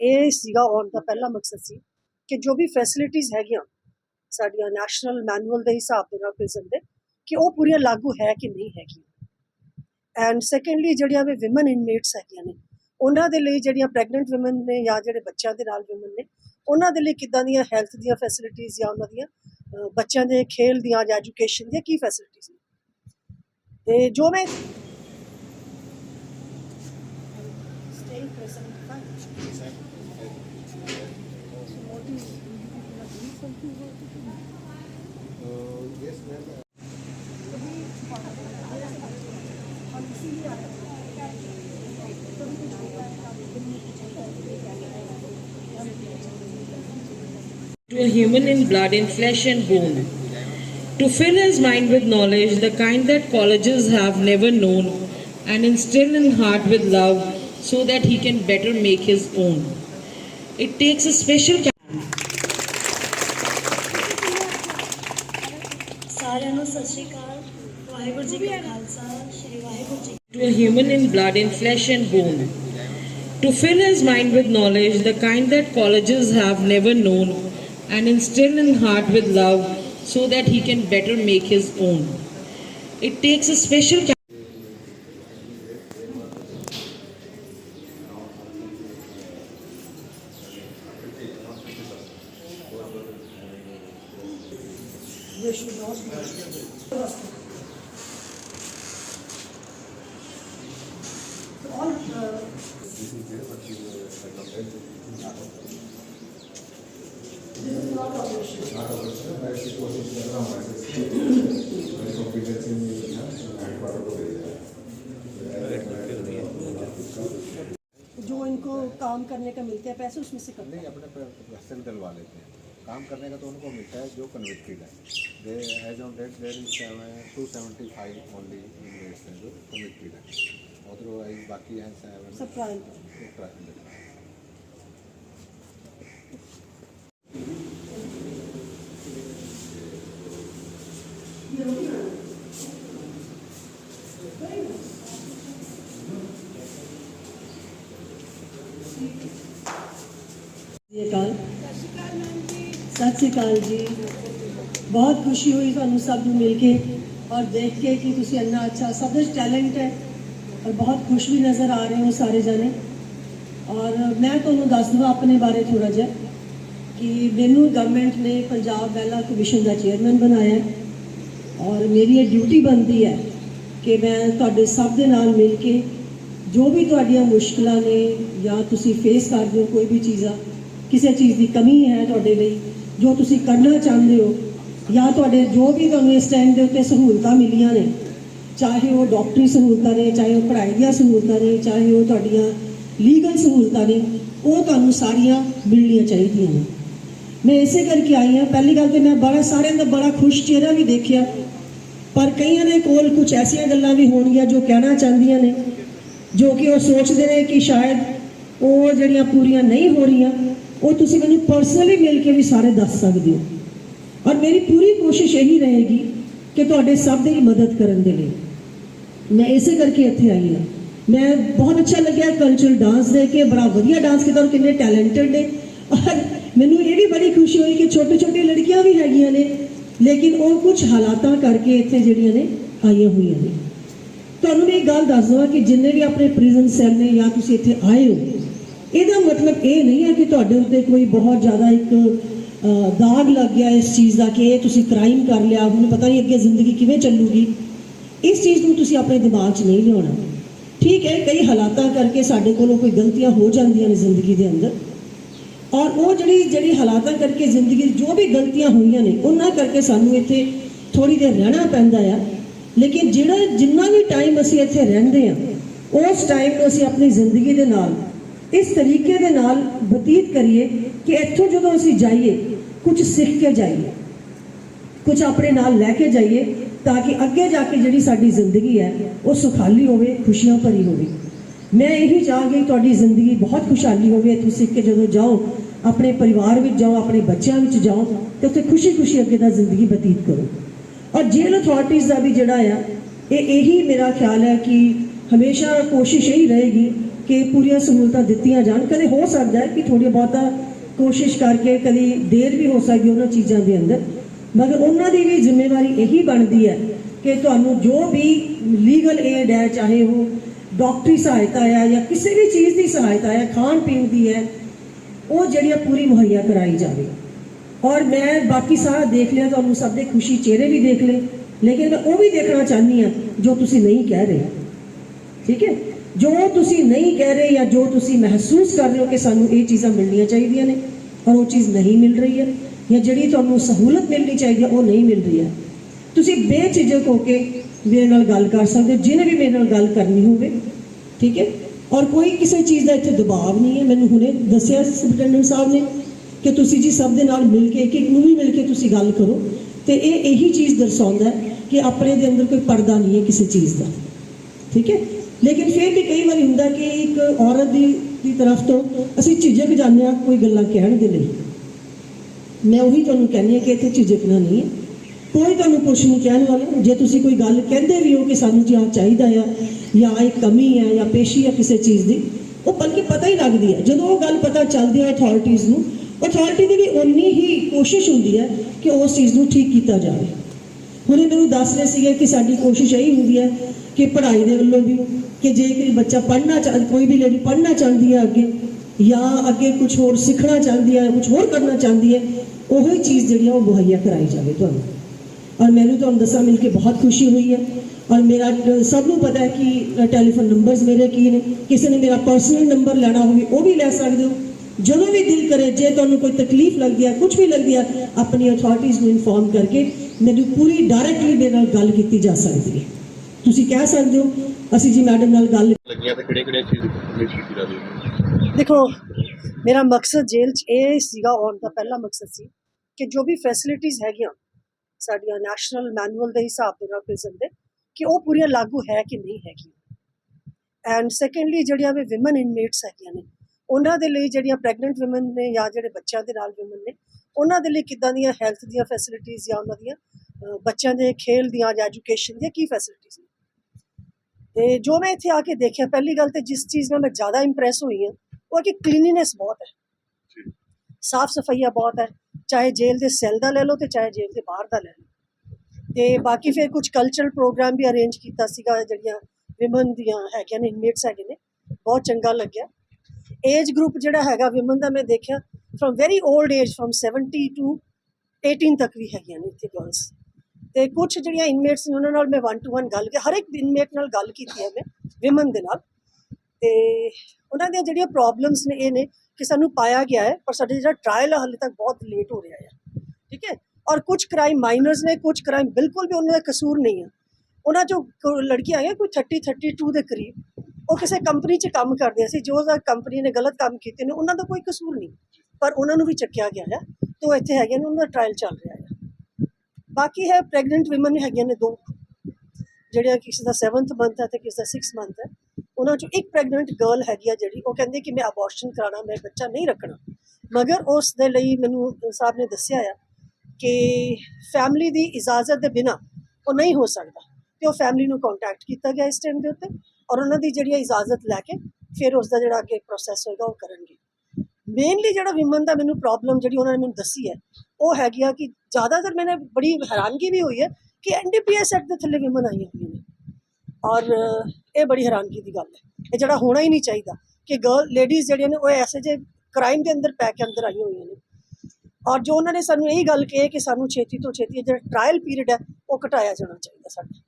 ਇਹ ਸੀਗਾ ਆਉਣ ਦਾ ਪਹਿਲਾ ਮਕਸਦ ਸੀ ਕਿ ਜੋ ਵੀ ਫੈਸਿਲਿਟੀਆਂ ਹੈਗੀਆਂ ਸਾਡੀਆਂ ਨੈਸ਼ਨਲ ਮੈਨੂਅਲ ਦੇ ਹਿਸਾਬ ਦੇ ਨਾਲ ਪ੍ਰਿਜ਼ਨ ਦੇ ਕਿ ਉਹ ਪੂਰੀਆਂ ਲਾਗੂ ਹੈ ਕਿ ਨਹੀਂ ਹੈਗੀਆਂ। ਐਂਡ ਸੈਕੰਡਲੀ ਜਿਹੜੀਆਂ ਵੀ ਔਮਨ ਇਨਮੇਟਸ ਹੈਗੀਆਂ ਨੇ ਉਹਨਾਂ ਦੇ ਲਈ ਜਿਹੜੀਆਂ ਪ੍ਰੈਗਨੈਂਟ ਔਮਨ ਨੇ ਜਾਂ ਜਿਹੜੇ ਬੱਚਿਆਂ ਦੇ ਨਾਲ ਔਮਨ ਨੇ ਉਹਨਾਂ ਦੇ ਲਈ ਕਿੱਦਾਂ ਦੀਆਂ ਹੈਲਥ ਦੀਆਂ ਫੈਸਿਲਿਟੀਆਂ ਜਾਂ ਉਹਨਾਂ ਦੀਆਂ ਬੱਚਿਆਂ ਦੇ ਖੇਲ ਦੀਆਂ ਜਾਂ ਐਜੂਕੇਸ਼ਨ ਦੀਆਂ ਕੀ ਫੈਸਿਲਿਟੀਆਂ ਨੇ? ਤੇ ਜੋ ਮੈਂ present. To a human in blood, in flesh and bone, to fill his mind with knowledge, the kind that colleges have never known, and instill in heart with love, so that he can better make his own. It takes a special ਸਾਰਿਆਂ ਨੂੰ ਸਤਿ ਸ਼੍ਰੀ ਅਕਾਲ ਵਾਹਿਗੁਰੂ ਜੀ ਕਾ ਖਾਲਸਾ ਸ੍ਰੀ Waheguru ji to a human in blood, in flesh and bone, to fill his mind with knowledge, the kind that colleges have never known, and instill in heart with love, so that he can better make his own. It takes a special जो इनको काम करने का मिलते हैं, पैसे उसमें से करते हैं। अपने फ़सल डलवा लेते हैं। काम करने का तो उनको मिलता है जो कन्विक्टेड है they as on date there is two seventy five only inmates हैं जो कन्विक्टेड है अदरवाइज बाकी हैं सेवन ਸਤਿ ਸ਼੍ਰੀ ਅਕਾਲ ਜੀ। ਬਹੁਤ ਖੁਸ਼ੀ ਹੋਈ ਤੁਹਾਨੂੰ ਸਭ ਨੂੰ ਮਿਲ ਕੇ ਔਰ ਦੇਖ ਕੇ ਕਿ ਤੁਸੀਂ ਇੰਨਾ ਅੱਛਾ, ਸਭ ਵਿੱਚ ਟੈਲੈਂਟ ਹੈ ਔਰ ਬਹੁਤ ਖੁਸ਼ ਵੀ ਨਜ਼ਰ ਆ ਰਹੇ ਹੋ ਸਾਰੇ ਜਣੇ। ਔਰ ਮੈਂ ਤੁਹਾਨੂੰ ਦੱਸ ਦਵਾਂ ਆਪਣੇ ਬਾਰੇ ਥੋੜਾ ਜਿਹਾ ਕਿ ਮੈਨੂੰ ਗਵਰਨਮੈਂਟ ਨੇ ਪੰਜਾਬ ਵੈਲਾ ਕਮਿਸ਼ਨ ਦਾ ਚੇਅਰਮੈਨ ਬਣਾਇਆ ਔਰ ਮੇਰੀ ਇਹ ਡਿਊਟੀ ਬਣਦੀ ਹੈ ਕਿ ਮੈਂ ਤੁਹਾਡੇ ਸਭ ਦੇ ਨਾਲ ਮਿਲ ਕੇ ਜੋ ਵੀ ਤੁਹਾਡੀਆਂ ਮੁਸ਼ਕਲਾਂ ਨੇ ਜਾਂ ਤੁਸੀਂ ਫੇਸ ਕਰਦੇ ਹੋ ਕੋਈ ਵੀ ਚੀਜ਼ਾਂ, ਕਿਸੇ ਚੀਜ਼ ਦੀ ਕਮੀ ਹੈ ਤੁਹਾਡੇ ਲਈ ਜੋ ਤੁਸੀਂ ਕਰਨਾ ਚਾਹੁੰਦੇ ਹੋ, ਜਾਂ ਤੁਹਾਡੇ ਜੋ ਵੀ ਤੁਹਾਨੂੰ ਇਸ ਟਾਈਮ ਦੇ ਉੱਤੇ ਸਹੂਲਤਾਂ ਮਿਲੀਆਂ ਨੇ, ਚਾਹੇ ਉਹ ਡਾਕਟਰੀ ਸਹੂਲਤਾਂ ਨੇ, ਚਾਹੇ ਉਹ ਪੜ੍ਹਾਈ ਦੀਆਂ ਸਹੂਲਤਾਂ ਨੇ, ਚਾਹੇ ਉਹ ਤੁਹਾਡੀਆਂ ਲੀਗਲ ਸਹੂਲਤਾਂ ਨੇ, ਉਹ ਤੁਹਾਨੂੰ ਸਾਰੀਆਂ ਮਿਲਣੀਆਂ ਚਾਹੀਦੀਆਂ ਨੇ। ਮੈਂ ਇਸੇ ਕਰਕੇ ਆਈ ਹਾਂ, ਪਹਿਲੀ ਗੱਲ ਤੇ ਮੈਂ ਬੜਾ ਸਾਰਿਆਂ ਦਾ ਬੜਾ ਖੁਸ਼ ਚਿਹਰਾ ਵੀ ਦੇਖਿਆ, ਪਰ ਕਈਆਂ ਦੇ ਕੋਲ ਕੁਝ ਐਸੀਆਂ ਗੱਲਾਂ ਵੀ ਹੋਣਗੀਆਂ ਜੋ ਕਹਿਣਾ ਚਾਹੁੰਦੀਆਂ ਨੇ, ਜੋ ਕਿ ਉਹ ਸੋਚਦੇ ਨੇ ਕਿ ਸ਼ਾਇਦ ਉਹ ਜਿਹੜੀਆਂ ਪੂਰੀਆਂ ਨਹੀਂ ਹੋ ਰਹੀਆਂ ਉਹ ਤੁਸੀਂ ਮੈਨੂੰ ਪਰਸਨਲੀ ਮਿਲ ਕੇ ਵੀ ਸਾਰੇ ਦੱਸ ਸਕਦੇ ਹੋ ਔਰ ਮੇਰੀ ਪੂਰੀ ਕੋਸ਼ਿਸ਼ ਇਹੀ ਰਹੇਗੀ ਕਿ ਤੁਹਾਡੇ ਸਭ ਦੀ ਮਦਦ ਕਰਨ ਦੇ ਲਈ ਮੈਂ ਇਸੇ ਕਰਕੇ ਇੱਥੇ ਆਈ ਹਾਂ ਮੈਂ ਬਹੁਤ ਅੱਛਾ ਲੱਗਿਆ ਕਲਚਰਲ ਡਾਂਸ ਦੇ ਕੇ ਬੜਾ ਵਧੀਆ ਡਾਂਸ ਕੀਤਾ ਔਰ ਕਿੰਨੇ ਟੈਲੈਂਟਡ ਨੇ ਔਰ ਮੈਨੂੰ ਇਹ ਵੀ ਬੜੀ ਖੁਸ਼ੀ ਹੋਈ ਕਿ ਛੋਟੇ ਛੋਟੇ ਲੜਕੀਆਂ ਵੀ ਹੈਗੀਆਂ ਨੇ ਲੇਕਿਨ ਉਹ ਕੁਝ ਹਾਲਾਤਾਂ ਕਰਕੇ ਇੱਥੇ ਜਿਹੜੀਆਂ ਨੇ ਆਈਆਂ ਹੋਈਆਂ ਨੇ ਤੁਹਾਨੂੰ ਮੈਂ ਇੱਕ ਗੱਲ ਦੱਸ ਦਵਾਂ ਕਿ ਜਿੰਨੇ ਵੀ ਆਪਣੇ ਪ੍ਰਿਜ਼ਨ ਸੈੱਲ ਨੇ ਜਾਂ ਤੁਸੀਂ ਇੱਥੇ ਆਏ ਹੋ ਇਹਦਾ ਮਤਲਬ ਇਹ ਨਹੀਂ ਹੈ ਕਿ ਤੁਹਾਡੇ ਉੱਤੇ ਕੋਈ ਬਹੁਤ ਜ਼ਿਆਦਾ ਇੱਕ ਦਾਗ ਲੱਗ ਗਿਆ ਇਸ ਚੀਜ਼ ਦਾ ਕਿ ਇਹ ਤੁਸੀਂ ਕ੍ਰਾਈਮ ਕਰ ਲਿਆ, ਹੁਣ ਪਤਾ ਨਹੀਂ ਅੱਗੇ ਜ਼ਿੰਦਗੀ ਕਿਵੇਂ ਚੱਲੂਗੀ। ਇਸ ਚੀਜ਼ ਨੂੰ ਤੁਸੀਂ ਆਪਣੇ ਦਿਮਾਗ 'ਚ ਨਹੀਂ ਲਿਆਉਣਾ। ਠੀਕ ਹੈ, ਕਈ ਹਾਲਾਤਾਂ ਕਰਕੇ ਸਾਡੇ ਕੋਲੋਂ ਕੋਈ ਗਲਤੀਆਂ ਹੋ ਜਾਂਦੀਆਂ ਨੇ ਜ਼ਿੰਦਗੀ ਦੇ ਅੰਦਰ। ਔਰ ਉਹ ਜਿਹੜੀ ਜਿਹੜੀ ਹਾਲਾਤਾਂ ਕਰਕੇ ਜ਼ਿੰਦਗੀ 'ਚ ਜੋ ਵੀ ਗਲਤੀਆਂ ਹੋਈਆਂ ਨੇ, ਉਹਨਾਂ ਕਰਕੇ ਸਾਨੂੰ ਇੱਥੇ ਥੋੜੀ ਦੇਰ ਰਹਿਣਾ ਪੈਂਦਾ ਆ। ਲੇਕਿਨ ਜਿਹੜਾ, ਜਿੰਨਾ ਵੀ ਟਾਈਮ ਅਸੀਂ ਇੱਥੇ ਰਹਿੰਦੇ ਆ, ਉਸ ਟਾਈਮ ਨੂੰ ਅਸੀਂ ਆਪਣੀ ਜ਼ਿੰਦਗੀ ਦੇ ਨਾਲ ਇਸ ਤਰੀਕੇ ਦੇ ਨਾਲ ਬਤੀਤ ਕਰੀਏ ਕਿ ਇੱਥੋਂ ਜਦੋਂ ਅਸੀਂ ਜਾਈਏ ਕੁਝ ਸਿੱਖ ਕੇ ਜਾਈਏ ਕੁਝ ਆਪਣੇ ਨਾਲ ਲੈ ਕੇ ਜਾਈਏ ਤਾਂ ਕਿ ਅੱਗੇ ਜਾ ਕੇ ਜਿਹੜੀ ਸਾਡੀ ਜ਼ਿੰਦਗੀ ਹੈ ਉਹ ਸੁਖਾਲੀ ਹੋਵੇ ਖੁਸ਼ੀਆਂ ਭਰੀ ਹੋਵੇ ਮੈਂ ਇਹੀ ਚਾਹਾਂਗੀ ਤੁਹਾਡੀ ਜ਼ਿੰਦਗੀ ਬਹੁਤ ਖੁਸ਼ਹਾਲੀ ਹੋਵੇ ਇੱਥੋਂ ਸਿੱਖ ਕੇ ਜਦੋਂ ਜਾਓ ਆਪਣੇ ਪਰਿਵਾਰ ਵਿੱਚ ਜਾਓ ਆਪਣੇ ਬੱਚਿਆਂ ਵਿੱਚ ਜਾਓ ਤੇ ਉੱਥੇ ਖੁਸ਼ੀ-ਖੁਸ਼ੀ ਅੱਗੇ ਦਾ ਜ਼ਿੰਦਗੀ ਬਤੀਤ ਕਰੋ ਔਰ ਜੇਲ੍ਹ ਅਥਾਰਟੀਜ਼ ਦਾ ਵੀ ਜਿਹੜਾ ਆ ਇਹ ਇਹੀ ਮੇਰਾ ਖਿਆਲ ਹੈ ਕਿ ਹਮੇਸ਼ਾ ਕੋਸ਼ਿਸ਼ ਇਹੀ ਰਹੇਗੀ ਕਿ ਪੂਰੀਆਂ ਸਹੂਲਤਾਂ ਦਿੱਤੀਆਂ ਜਾਣ। ਕਦੇ ਹੋ ਸਕਦਾ ਹੈ ਕਿ ਥੋੜੀ ਬਹੁਤਾ ਕੋਸ਼ਿਸ਼ ਕਰਕੇ ਕਦੀ ਦੇਰ ਵੀ ਹੋ ਸਕਦੀ ਉਹਨਾਂ ਚੀਜ਼ਾਂ ਦੇ ਅੰਦਰ। ਮਗਰ ਉਹਨਾਂ ਦੀ ਵੀ ਜ਼ਿੰਮੇਵਾਰੀ ਇਹੀ ਬਣਦੀ ਹੈ ਕਿ ਤੁਹਾਨੂੰ ਜੋ ਵੀ ਲੀਗਲ ਏਡ ਹੈ, ਚਾਹੇ ਉਹ ਡਾਕਟਰੀ ਸਹਾਇਤਾ ਹੈ ਜਾਂ ਕਿਸੇ ਵੀ ਚੀਜ਼ ਦੀ ਸਹਾਇਤਾ ਹੈ, ਖਾਣ ਪੀਣ ਦੀ ਹੈ, ਉਹ ਜਿਹੜੀਆਂ ਪੂਰੀ ਮੁਹੱਈਆ ਕਰਾਈ ਜਾਵੇ। ਔਰ ਮੈਂ ਬਾਕੀ ਸਾਰਾ ਦੇਖ ਲਿਆ, ਤੁਹਾਨੂੰ ਸਭ ਦੇ ਖੁਸ਼ੀ ਚਿਹਰੇ ਵੀ ਦੇਖ ਲਏ, ਲੇਕਿਨ ਮੈਂ ਉਹ ਵੀ ਦੇਖਣਾ ਚਾਹਨੀ ਆ ਜੋ ਤੁਸੀਂ ਨਹੀਂ ਕਹਿ ਰਹੇ। ਠੀਕ ਹੈ? ਜੋ ਤੁਸੀਂ ਨਹੀਂ ਕਹਿ ਰਹੇ ਜਾਂ ਜੋ ਤੁਸੀਂ ਮਹਿਸੂਸ ਕਰ ਰਹੇ ਹੋ ਕਿ ਸਾਨੂੰ ਇਹ ਚੀਜ਼ਾਂ ਮਿਲਣੀਆਂ ਚਾਹੀਦੀਆਂ ਨੇ ਔਰ ਉਹ ਚੀਜ਼ ਨਹੀਂ ਮਿਲ ਰਹੀ ਹੈ ਜਾਂ ਜਿਹੜੀ ਤੁਹਾਨੂੰ ਸਹੂਲਤ ਮਿਲਣੀ ਚਾਹੀਦੀ ਹੈ, ਉਹ ਨਹੀਂ ਮਿਲ ਰਹੀ ਹੈ। ਤੁਸੀਂ ਬੇਝਿਜਕ ਹੋ ਕੇ ਮੇਰੇ ਨਾਲ ਗੱਲ ਕਰ ਸਕਦੇ ਹੋ, ਜਿਹਨੇ ਵੀ ਮੇਰੇ ਨਾਲ ਗੱਲ ਕਰਨੀ ਹੋਵੇ, ਠੀਕ ਹੈ? ਔਰ ਕੋਈ ਕਿਸੇ ਚੀਜ਼ ਦਾ ਇੱਥੇ ਦਬਾਅ ਨਹੀਂ ਹੈ। ਮੈਨੂੰ ਹੁਣੇ ਦੱਸਿਆ ਸੁਪਰਡੈਂਟ ਸਾਹਿਬ ਨੇ ਕਿ ਤੁਸੀਂ ਜੀ ਸਭ ਦੇ ਨਾਲ ਮਿਲ ਕੇ, ਇੱਕ ਇੱਕ ਨੂੰ ਵੀ ਮਿਲ ਕੇ ਤੁਸੀਂ ਗੱਲ ਕਰੋ। ਤੇ ਇਹ ਇਹੀ ਚੀਜ਼ ਦਰਸਾਉਂਦਾ ਹੈ ਕਿ ਆਪਣੇ ਦੇ ਅੰਦਰ ਕੋਈ ਪਰਦਾ ਨਹੀਂ ਹੈ ਕਿਸੇ ਚੀਜ਼ ਦਾ। ਠੀਕ ਹੈ? ਲੇਕਿਨ ਫਿਰ ਵੀ ਕਈ ਵਾਰੀ ਹੁੰਦਾ ਕਿ ਇੱਕ ਔਰਤ ਦੀ ਦੀ ਤਰਫ ਤੋਂ ਅਸੀਂ ਝਿਜਕ ਜਾਂਦੇ ਹਾਂ, ਕੋਈ ਗੱਲਾਂ ਕਹਿਣ ਦੇ ਲਈ ਮੈਂ ਉਹੀ ਤੁਹਾਨੂੰ ਕਹਿੰਦੀ ਹਾਂ ਕਿ ਇੱਥੇ ਝਿਜਕਣਾ ਨਹੀਂ ਹੈ। ਕੋਈ ਤੁਹਾਨੂੰ ਕੁਛ ਨਹੀਂ ਕਹਿਣ ਵਾਲਾ। ਜੇ ਤੁਸੀਂ ਕੋਈ ਗੱਲ ਕਹਿੰਦੇ ਵੀ ਹੋ ਕਿ ਸਾਨੂੰ ਜੀ ਆਹ ਚਾਹੀਦਾ ਆ, ਜਾਂ ਇਹ ਕਮੀ ਹੈ ਜਾਂ ਪੇਸ਼ੀ ਹੈ ਕਿਸੇ ਚੀਜ਼ ਦੀ, ਉਹ ਬਲਕਿ ਪਤਾ ਹੀ ਲੱਗਦੀ ਹੈ। ਜਦੋਂ ਉਹ ਗੱਲ ਪਤਾ ਚੱਲਦੀ ਹੈ ਅਥਾਰਟੀਆਂ ਨੂੰ ਅਥਾਰਟੀ ਦੀ ਵੀ ਉਨੀ ਹੀ ਕੋਸ਼ਿਸ਼ ਹੁੰਦੀ ਹੈ ਕਿ ਉਸ ਚੀਜ਼ ਨੂੰ ਠੀਕ ਕੀਤਾ ਜਾਵੇ। ਹੁਣ ਇਹ ਮੈਨੂੰ ਦੱਸ ਰਹੇ ਸੀਗੇ ਕਿ ਸਾਡੀ ਕੋਸ਼ਿਸ਼ ਇਹੀ ਹੁੰਦੀ ਹੈ ਕਿ ਪੜ੍ਹਾਈ ਦੇ ਵੱਲੋਂ ਵੀ ਕਿ ਜੇ ਕੋਈ ਬੱਚਾ ਪੜ੍ਹਨਾ ਚਾਹ ਕੋਈ ਵੀ ਲੇਡੀ ਪੜ੍ਹਨਾ ਚਾਹੁੰਦੀ ਹੈ ਅੱਗੇ ਜਾਂ ਅੱਗੇ ਕੁਝ ਹੋਰ ਸਿੱਖਣਾ ਚਾਹੁੰਦੀ ਹੈ ਕੁਝ ਹੋਰ ਕਰਨਾ ਚਾਹੁੰਦੀ ਹੈ ਉਹੀ ਚੀਜ਼ ਜਿਹੜੀ ਆ ਉਹ ਮੁਹੱਈਆ ਕਰਾਈ ਜਾਵੇ ਤੁਹਾਨੂੰ। ਔਰ ਮੈਨੂੰ ਤੁਹਾਨੂੰ ਦੱਸਾਂ ਮਿਲ ਕੇ ਬਹੁਤ ਖੁਸ਼ੀ ਹੋਈ ਹੈ। ਔਰ ਮੇਰਾ ਅ, ਸਭ ਨੂੰ ਪਤਾ ਹੈ ਕਿ ਟੈਲੀਫੋਨ ਨੰਬਰਸ ਮੇਰੇ ਕੀ ਨੇ। ਕਿਸੇ ਨੇ ਮੇਰਾ ਪਰਸਨਲ ਨੰਬਰ ਲੈਣਾ ਹੋਵੇ ਉਹ ਵੀ ਲੈ ਸਕਦੇ ਹੋ। ਜਦੋਂ ਵੀ ਦਿਲ ਕਰੇ ਜੇ ਤੁਹਾਨੂੰ ਕੋਈ ਤਕਲੀਫ ਲੱਗਦੀ ਹੈ ਕੁਝ ਵੀ ਲੱਗਦੀ ਹੈ ਆਪਣੀ ਅਥਾਰਟੀਆਂ ਨੂੰ ਇਨਫੋਰਮ ਕਰਕੇ ਮੈਨੂੰ ਪੂਰੀ ਡਾਇਰੈਕਟਲੀ ਮੇਰੇ ਨਾਲ ਗੱਲ ਕੀਤੀ ਜਾ ਸਕਦੀ ਹੈ। ਤੁਸੀਂ ਕਹਿ ਸਕਦੇ ਹੋ ਅਸੀਂ ਜੀ ਮੈਡਮ ਨਾਲ ਗੱਲ ਲੱਗੀਆਂ ਤੇ ਕਿਹੜੇ ਕਿਹੜੇ ਚੀਜ਼ ਮਿਸ ਕੀਤੀ ਜਾ ਰਹੀ ਹੈ? ਦੇਖੋ ਮੇਰਾ ਮਕਸਦ ਜੇਲ੍ਹ 'ਚ ਇਹ ਸੀਗਾ ਆਉਣ ਦਾ ਪਹਿਲਾ ਮਕਸਦ ਸੀ ਕਿ ਜੋ ਵੀ ਫੈਸਿਲਿਟੀਆਂ ਹੈਗੀਆਂ ਸਾਡੀਆਂ ਨੈਸ਼ਨਲ ਮੈਨੂਅਲ ਦੇ ਹਿਸਾਬ ਦੇ ਨਾਲ ਪ੍ਰਿਜ਼ਨ ਦੇ ਕਿ ਉਹ ਪੂਰੀਆਂ ਲਾਗੂ ਹੈ ਕਿ ਨਹੀਂ ਹੈਗੀਆਂ। ਐਂਡ ਸੈਕੰਡਲੀ ਜਿਹੜੀਆਂ ਵੀ ਔਮਨ ਇਨਮੇਟਸ ਹੈਗੀਆਂ ਨੇ ਉਹਨਾਂ ਦੇ ਲਈ ਜਿਹੜੀਆਂ ਪ੍ਰੈਗਨੈਂਟ ਔਮਨ ਨੇ ਜਾਂ ਜਿਹੜੇ ਬੱਚਿਆਂ ਦੇ ਨਾਲ ਔਮਨ ਨੇ ਉਹਨਾਂ ਦੇ ਲਈ ਕਿੱਦਾਂ ਦੀਆਂ ਹੈਲਥ ਦੀਆਂ ਫੈਸਿਲਿਟੀਆਂ ਜਾਂ ਉਹਨਾਂ ਦੀਆਂ ਬੱਚਿਆਂ ਦੇ ਖੇਲ ਦੀਆਂ ਜਾਂ ਐਜੂਕੇਸ਼ਨ ਦੀਆਂ ਕੀ ਫੈਸਿਲਿਟੀਆਂ ਤੇ ਜੋ ਮੈਂ ਇੱਥੇ ਆ ਕੇ ਦੇਖਿਆ ਪਹਿਲੀ ਗੱਲ ਤੇ ਜਿਸ ਚੀਜ਼ ਨਾਲ ਮੈਂ ਜ਼ਿਆਦਾ ਇੰਪ੍ਰੈਸ ਹੋਈ ਹਾਂ ਉਹ ਹੈ ਕਿ ਕਲੀਨਿਨੈਸ ਬਹੁਤ ਹੈ। ਸਾਫ਼ ਸਫਾਈਆ ਬਹੁਤ ਹੈ ਚਾਹੇ ਜੇਲ੍ਹ ਦੇ ਸੈੱਲ ਦਾ ਲੈ ਲਓ ਤੇ ਚਾਹੇ ਜੇਲ੍ਹ ਦੇ ਬਾਹਰ ਦਾ ਲੈ ਲਓ। ਤੇ ਬਾਕੀ ਫਿਰ ਕੁਝ ਕਲਚਰਲ ਪ੍ਰੋਗਰਾਮ ਵੀ ਅਰੇਂਜ ਕੀਤਾ ਸੀਗਾ ਜਿਹੜੀਆਂ ਵਿਮਨ ਦੀਆਂ ਹੈਗੀਆਂ ਨੇ ਇਨਮੇਟਸ ਹੈਗੇ ਨੇ ਬਹੁਤ ਚੰਗਾ ਲੱਗਿਆ। ਏਜ ਗਰੁੱਪ ਜਿਹੜਾ ਹੈਗਾ ਵਿਮਨ ਦਾ ਮੈਂ ਦੇਖਿਆ from very old age from 70 to 18 ਤੱਕ ਵੀ ਹੈਗੀਆਂ ਨੇ ਇੱਥੇ ਗਰਲਸ ਤੇ ਕੁਝ ਜਿਹੜੀਆਂ ਇਨਮੇਟਸ ਨੇ ਉਹਨਾਂ ਨਾਲ ਮੈਂ ਵਨ ਟੂ ਵਨ ਗੱਲ ਕਰ ਹਰ ਇੱਕ ਇਨਮੇਟ ਨਾਲ ਗੱਲ ਕੀਤੀ ਹੈ ਮੈਂ ਵਿਮਨ ਦੇ ਨਾਲ। ਤੇ ਉਹਨਾਂ ਦੀਆਂ ਜਿਹੜੀਆਂ ਪ੍ਰੋਬਲਮਸ ਨੇ, ਇਹ ਨੇ ਕਿ ਸਾਨੂੰ ਪਾਇਆ ਗਿਆ ਹੈ, ਪਰ ਸਾਡਾ ਜਿਹੜਾ ਟ੍ਰਾਇਲ ਹੈ ਹਾਲੇ ਤੱਕ ਬਹੁਤ ਲੇਟ ਹੋ ਰਿਹਾ ਹੈ। ਠੀਕ ਹੈ? ਔਰ ਕੁਝ ਕ੍ਰਾਈਮ ਮਾਈਨਰਸ ਨੇ ਕੁਝ ਕ੍ਰਾਈਮ ਬਿਲਕੁਲ ਵੀ ਉਹਨਾਂ ਦਾ ਕਸੂਰ ਨਹੀਂ ਹੈ। ਉਹਨਾਂ ਜੋ ਲੜਕੀਆਂ ਆਈਆਂ, ਕੋਈ 30 32 ਦੇ ਕਰੀਬ। ਉਹ ਕਿਸੇ ਕੰਪਨੀ 'ਚ ਕੰਮ ਕਰਦੇ ਸੀ, ਜੋ ਕੰਪਨੀ ਨੇ ਗਲਤ ਕੰਮ ਕੀਤੇ ਨੇ, ਉਹਨਾਂ ਦਾ ਕੋਈ ਕਸੂਰ ਨਹੀਂ। ਪਰ ਉਹਨਾਂ ਨੂੰ ਵੀ ਚੱਕਿਆ ਗਿਆ ਹੈ ਤੇ ਉਹ ਇੱਥੇ ਹੈਗੇ ਨੇ, ਉਹਨਾਂ ਦਾ ਟ੍ਰਾਇਲ ਚੱਲ ਰਿਹਾ ਹੈ। ਬਾਕੀ ਹੈ ਪ੍ਰੈਗਨੈਂਟ ਔਮਨ ਹੈਗੀਆਂ ਨੇ ਦੋ, ਜਿਹੜਿਆਂ ਕਿਸੇ ਦਾ 7th ਮੰਥ ਹੈ ਤੇ ਕਿਸੇ ਦਾ 6th ਮੰਥ ਹੈ। ਉਹਨਾਂ ਚੋਂ ਇੱਕ ਪ੍ਰੈਗਨੈਂਟ ਗਰਲ ਹੈਗੀ ਆ ਜਿਹੜੀ, ਉਹ ਕਹਿੰਦੇ ਕਿ ਮੈਂ ਅਬੋਰਸ਼ਨ ਕਰਾਣਾ, ਮੈਂ ਬੱਚਾ ਨਹੀਂ ਰੱਖਣਾ। ਮਗਰ ਉਸ ਦੇ ਲਈ ਮੈਨੂੰ ਸਾਹਿਬ ਨੇ ਦੱਸਿਆ ਆ ਕਿ ਫੈਮਿਲੀ ਦੀ ਇਜਾਜ਼ਤ ਦੇ ਬਿਨਾ ਉਹ ਨਹੀਂ ਹੋ ਸਕਦਾ। ਤੇ ਉਹ ਫੈਮਿਲੀ ਨੂੰ ਕੰਟੈਕਟ ਕੀਤਾ ਗਿਆ ਇਸ ਟਾਈਮ ਦੇ ਉੱਤੇ। ਔਰ ਉਹਨਾਂ ਦੀ ਜਿਹੜੀ ਆ ਇਜਾਜ਼ਤ ਲੈ ਕੇ ਫਿਰ ਉਸ ਦਾ ਜਿਹੜਾ ਅੱਗੇ ਪ੍ਰੋਸੈਸ ਹੋਏਗਾ, ਉਹ ਕਰਨਗੇ। ਮੇਨਲੀ ਜਿਹੜਾ ਵਿਮਨ ਦਾ ਮੈਨੂੰ ਪ੍ਰੋਬਲਮ ਜਿਹੜੀ ਉਹਨਾਂ ਨੇ ਮੈਨੂੰ ਦੱਸੀ ਹੈ, ਉਹ ਹੈਗੀ ਆ ਕਿ ਜ਼ਿਆਦਾਤਰ ਮੈਨੇ ਬੜੀ ਹੈਰਾਨਗੀ ਵੀ ਹੋਈ ਹੈ ਕਿ ਐਨਡੀਪੀਐਸ ਐਕਟ ਦੇ ਥੱਲੇ ਵਿਮਨ ਆਈਆਂ ਹੋਈਆਂ ਨੇ। ਔਰ ਇਹ ਬੜੀ ਹੈਰਾਨਗੀ ਦੀ ਗੱਲ ਹੈ। ਇਹ ਜਿਹੜਾ ਹੋਣਾ ਹੀ ਨਹੀਂ ਚਾਹੀਦਾ ਕਿ ਗਰਲ ਲੇਡੀਜ਼ ਜਿਹੜੀਆਂ ਨੇ, ਉਹ ਐਸੇ ਜੇ ਕ੍ਰਾਈਮ ਦੇ ਅੰਦਰ ਪੈ ਕੇ ਅੰਦਰ ਆਈਆਂ ਹੋਈਆਂ ਨੇ। ਔਰ ਜੋ ਉਹਨਾਂ ਨੇ ਸਾਨੂੰ ਇਹੀ ਗੱਲ ਕਹੀ ਕਿ ਸਾਨੂੰ ਛੇਤੀ ਤੋਂ ਛੇਤੀ ਜਿਹੜਾ ਟ੍ਰਾਇਲ ਪੀਰੀਅਡ ਹੈ, ਉਹ ਘਟਾਇਆ ਜਾਣਾ ਚਾਹੀਦਾ ਸਾਡਾ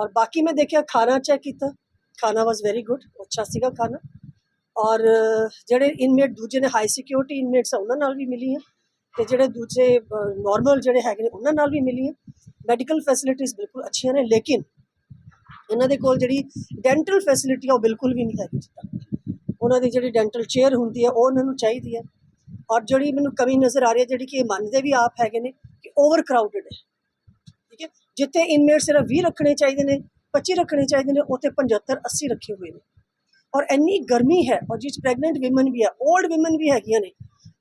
ਔਰ ਬਾਕੀ ਮੈਂ ਦੇਖਿਆ ਖਾਣਾ ਚੈੱਕ ਕੀਤਾ ਖਾਣਾ ਵਾਸ ਵੈਰੀ ਗੁੱਡ ਅੱਛਾ ਸੀਗਾ ਖਾਣਾ ਔਰ ਜਿਹੜੇ ਇਨਮੇਟ ਦੂਜੇ ਨੇ ਹਾਈ ਸਿਕਿਉਰਿਟੀ ਇਨਮੇਟਸ ਆ ਉਹਨਾਂ ਨਾਲ ਵੀ ਮਿਲੀ ਹੈ ਤੇ ਜਿਹੜੇ ਦੂਜੇ ਨਾਰਮਲ ਜਿਹੜੇ ਹੈਗੇ ਨੇ ਉਹਨਾਂ ਨਾਲ ਵੀ ਮਿਲੀ ਹੈ ਮੈਡੀਕਲ ਫੈਸਿਲਿਟੀਆਂ ਬਿਲਕੁਲ ਅੱਛੀਆਂ ਨੇ ਲੇਕਿਨ ਇਹਨਾਂ ਦੇ ਕੋਲ ਜਿਹੜੀ ਡੈਂਟਲ ਫੈਸਿਲਿਟੀ ਆ ਉਹ ਬਿਲਕੁਲ ਵੀ ਨਹੀਂ ਹੈਗੀ ਜਿੱਦਾਂ ਉਹਨਾਂ ਦੀ ਜਿਹੜੀ ਡੈਂਟਲ ਚੇਅਰ ਹੁੰਦੀ ਹੈ ਉਹ ਉਹਨਾਂ ਨੂੰ ਚਾਹੀਦੀ ਹੈ ਔਰ ਜਿਹੜੀ ਮੈਨੂੰ ਕਮੀ ਨਜ਼ਰ ਆ ਰਹੀ ਹੈ ਜਿਹੜੀ ਕਿ ਇਹ ਮੰਨਦੇ ਵੀ ਆਪ ਹੈਗੇ ਨੇ ਕਿ ਓਵਰ ਕਰਾਊਡਡ ਹੈ ਜਿੱਥੇ ਇਨਮੇਟ ਸਿਰਫ 20 ਰੱਖਣੇ ਚਾਹੀਦੇ ਨੇ 25 ਰੱਖਣੇ ਚਾਹੀਦੇ ਨੇ, ਉੱਥੇ 75 80 ਰੱਖੇ ਹੋਏ ਨੇ। ਔਰ ਇੰਨੀ ਗਰਮੀ ਹੈ, ਔਰ ਜਿਸ ਪ੍ਰੈਗਨੈਂਟ ਔਮਨ ਵੀ ਹੈ 올ਡ ਔਮਨ ਵੀ ਹੈਗੀਆਂ ਨੇ,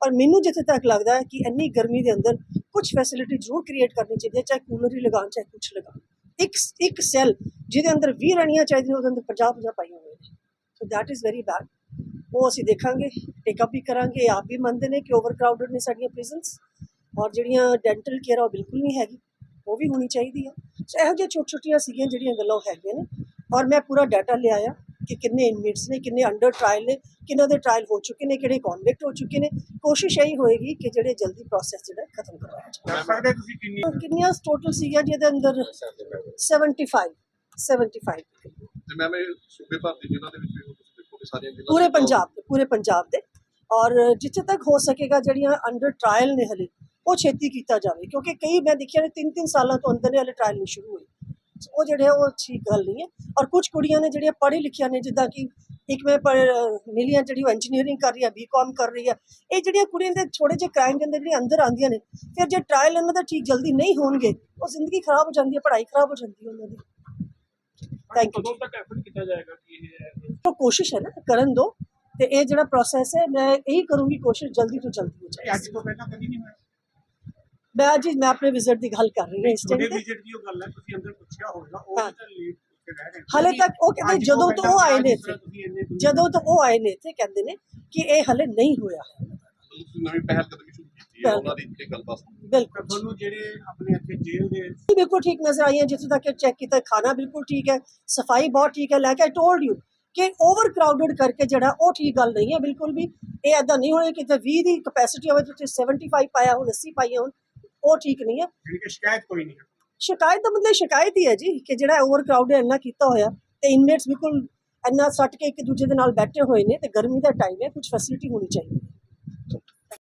ਔਰ ਮੈਨੂੰ ਜਿੱਥੇ ਤੱਕ ਲੱਗਦਾ ਹੈ ਕਿ ਇੰਨੀ ਗਰਮੀ ਦੇ ਅੰਦਰ ਕੁਝ ਫੈਸਿਲਿਟੀ ਜ਼ਰੂਰ ਕ੍ਰੀਏਟ ਕਰਨੀ ਚਾਹੀਦੀ ਹੈ, ਚਾਹੇ ਕੂਲਰ ਹੀ ਲਗਾਉਣ, ਚਾਹੇ ਕੁਝ ਲਗਾਉਣ। ਇੱਕ ਇੱਕ ਸੈੱਲ ਜਿਹਦੇ ਅੰਦਰ 20 ਰਹਿਣੀਆਂ ਚਾਹੀਦੀਆਂ, ਉਹਦੇ ਅੰਦਰ 50 50 ਪਾਈਆਂ ਹੋਈਆਂ ਨੇ। So that is very bad ਉਹ ਅਸੀਂ ਦੇਖਾਂਗੇ ਟੇਕ ਅਪ ਵੀ ਕਰਾਂਗੇ ਆਪ ਵੀ ਮੰਨਦੇ ਨੇ ਕਿ ਓਵਰ ਕਰਾਊਡਡ ਨੇ ਸਾਡੀਆਂ ਪ੍ਰਿਜ਼ਨਸ ਔਰ ਜਿਹੜੀਆਂ ਡੈਂਟਲ ਕੇਅਰ ਉਹ ਬਿਲਕੁਲ ਨਹੀਂ ਹੈਗੀ। ਉਹ ਵੀ ਹੋਣੀ ਚਾਹੀਦੀ ਹੈ ਸੋ ਇਹੋ ਜਿਹੀਆਂ ਛੋਟੀ ਛੋਟੀਆਂ ਸੀਗੀਆਂ ਜਿਹੜੀਆਂ ਗੱਲਾਂ ਉਹ ਹੈਗੀਆਂ ਨੇ ਔਰ ਮੈਂ ਪੂਰਾ ਡਾਟਾ ਲਿਆਇਆ ਕਿ ਕਿੰਨੇ ਇਨਮੇਟਸ ਨੇ ਕਿੰਨੇ ਅੰਡਰ ਟ੍ਰਾਇਲ ਨੇ ਕਿੰਨਾਂ ਦੇ ਟ੍ਰਾਇਲ ਹੋ ਚੁੱਕੇ ਨੇ ਕਿਹੜੇ ਕਨਵਿਕਟ ਹੋ ਚੁੱਕੇ ਨੇ ਕੋਸ਼ਿਸ਼ ਇਹੀ ਹੋਏਗੀ ਕਿ ਜਿਹੜੇ ਜਲਦੀ ਪ੍ਰੋਸੈਸ ਜਿਹੜਾ ਹੈ ਖਤਮ ਕਰਵਾਇਆ ਜਾਵੇ ਦੱਸ ਸਕਦੇ ਤੁਸੀਂ ਕਿੰਨੀ ਕਿੰਨੀਆਂ ਟੋਟਲ ਸੀਗੀਆਂ ਜਿਹਦੇ ਅੰਦਰ 75 75 ਤੇ ਮੈਮ ਇਹ ਸੂਬੇ ਭਰ ਦੇ ਜ਼ਿਲ੍ਹਾ ਦੇ ਵਿੱਚ ਵੀ ਹੁਣ ਤੁਸੀਂ ਦੇਖੋ ਕਿ ਸਾਰੀਆਂ ਜ਼ਿਲ੍ਹਾ ਪੂਰੇ ਪੰਜਾਬ ਦੇ ਪੂਰੇ ਪੰਜਾਬ ਦੇ ਔਰ ਜਿੱਥੇ ਤੱਕ ਹੋ ਸਕੇਗਾ ਜਿਹੜੀਆਂ ਅੰਡਰ ਟ੍ਰਾਇਲ ਨੇ ਹਲੇ ਉਹ ਛੇਤੀ ਕੀਤਾ ਜਾਵੇ ਕਿਉਂਕਿ ਕਈ ਮੈਂ ਦੇਖਿਆ ਨੇ 3-3 ਸਾਲਾਂ ਤੋਂ ਅੰਦਰ ਨੇ ਹਲੇ ਟ੍ਰਾਇਲ ਨਹੀਂ ਸ਼ੁਰੂ ਹੋਈ ਉਹ ਜਿਹੜੇ ਉਹ ਠੀਕ ਗੱਲ ਨਹੀਂ ਹੈ। ਔਰ ਕੁਝ ਕੁੜੀਆਂ ਨੇ ਜਿਹੜੀਆਂ ਪੜ੍ਹੀ ਲਿਖੀਆਂ ਨੇ ਜਿੱਦਾਂ ਕਿ ਇੱਕ ਮੈਂ ਮਿਲੀਆਂ ਜਿਹੜੀ ਉਹ ਇੰਜੀਨੀਅਰਿੰਗ ਕਰ ਰਹੀ ਹੈ ਬੀਕਾਮ ਕਰ ਰਹੀ ਹੈ ਇਹ ਜਿਹੜੀਆਂ ਕੁੜੀਆਂ ਦੇ ਥੋੜੇ ਜਿਹੇ ਕ੍ਰਾਈਮ ਦੇ ਜਿਹੜੇ ਅੰਦਰ ਆਉਂਦੀਆਂ ਨੇ ਫਿਰ ਜੇ ਟ੍ਰਾਇਲ ਇਹਨਾਂ ਦਾ ਠੀਕ ਜਲਦੀ ਨਹੀਂ ਹੋਣਗੇ ਉਹ ਜ਼ਿੰਦਗੀ ਖਰਾਬ ਹੋ ਜਾਂਦੀ ਹੈ ਪੜ੍ਹਾਈ ਖਰਾਬ ਹੋ ਜਾਂਦੀ ਹੈ ਉਹਨਾਂ ਦੀ। ਥੈਂਕ ਯੂ ਤੱਕ ਐਫਰਟ ਕੋਸ਼ਿਸ਼ ਹੈ ਨਾ ਕਰਨ ਦੋ ਤੇ ਇਹ ਜਿਹੜਾ ਪ੍ਰੋਸੈਸ ਹੈ ਮੈਂ ਇਹੀ ਕਰੂੰਗੀ ਕੋਸ਼ਿਸ਼ ਜਲਦੀ ਤੋਂ ਜਲਦੀ ਹੋ ਜਾਏ। ਅੱਜ ਤੋਂ ਪਹਿਲਾਂ ਕਦੀ ਨਹੀਂ ਹੋਇਆ? ਮੈਂ ਅੱਜ ਹੀ- ਮੈਂ ਆਪਣੇ ਵਿਜ਼ਿਟ ਦੀ ਗੱਲ ਕਰ ਰਹੀ ਹਾਂ ਇਸ ਟਾਈਮ ਤੇ। ਵਿਜ਼ਿਟ ਦੀ ਉਹ ਗੱਲ ਹੈ ਤੁਸੀਂ ਅੰਦਰ ਪੁੱਛਿਆ ਹੋਵੇਗਾ ਉਹ ਤਾਂ ਲੇਟ ਹਾਲੇ ਤੱਕ ਉਹ ਕਹਿੰਦੇ ਜਦੋਂ ਤੋਂ ਉਹ ਆਏ ਨੇ ਤੁਸੀਂ ਇੱਥੇ ਜਦੋਂ ਤੋਂ ਉਹ ਆਏ ਨੇ ਇੱਥੇ ਕਹਿੰਦੇ ਨੇ ਕਿ ਇਹ ਹਲੇ ਨਹੀਂ ਹੋਇਆ। ਹੈ ਤੁਸੀਂ ਨਵੀਂ ਪਹਿਲ ਕਦਮੀ ਸ਼ੁਰੂ ਕੀਤੀ ਹੈ। ਉਹਨਾਂ ਦੀ ਇਹ ਗੱਲਬਾਤ ਬਿਲਕੁਲ। ਤੁਹਾਨੂੰ ਜਿਹੜੇ ਆਪਣੇ ਇੱਥੇ ਜੇਲ੍ਹ ਦੇ ਬਿਲਕੁਲ ਠੀਕ ਨਜ਼ਰ ਆਈ ਹੈ ਜਿੱਥੋਂ ਤੱਕ ਚੈੱਕ ਕੀਤਾ ਖਾਣਾ ਬਿਲਕੁਲ ਠੀਕ ਹੈ ਸਫ਼ਾਈ ਬਹੁਤ ਠੀਕ ਹੈ ਲਾਈਕ ਆਈ ਟੋਲਡ ਯੂ ਕਿ ਓਵਰ ਕਰਾਊਡਡ ਕਰਕੇ ਜਿਹੜਾ ਉਹ ਠੀਕ ਗੱਲ ਨਹੀਂ ਹੈ ਬਿਲਕੁਲ ਵੀ ਇਹ ਐਦਾਂ ਨਹੀਂ ਹੋਣਾ ਕਿ ਤੇ 20 ਦੀ ਕਪੈਸਿਟੀ ਹੋਵੇ ਤੇ 75 ਪਾਇਆ ਹੁਣ 80 ਪਾਈਆਂ ਹੁਣ। ਉਹ ਠੀਕ ਨਹੀਂ ਹੈ ਕਿ ਸ਼ਿਕਾਇਤ ਕੋਈ ਨਹੀਂ ਹੈ ਸ਼ਿਕਾਇਤ ਦਾ ਮਤਲਬ ਸ਼ਿਕਾਇਤ ਹੀ ਹੈ ਜੀ ਕਿ ਜਿਹੜਾ ਓਵਰ ਕਰਾਊਡ ਇੰਨਾ ਕੀਤਾ ਹੋਇਆ ਤੇ ਇਨਮੇਟਸ ਬਿਲਕੁਲ ਇੰਨਾ ਸੱਟ ਕੇ ਇੱਕ ਦੂਜੇ ਦੇ ਨਾਲ ਬੈਠੇ ਹੋਏ ਨੇ ਤੇ ਗਰਮੀ ਦਾ ਟਾਈਮ ਹੈ ਕੁਝ ਫੈਸਿਲਿਟੀ ਹੋਣੀ ਚਾਹੀਦੀ ਹੈ।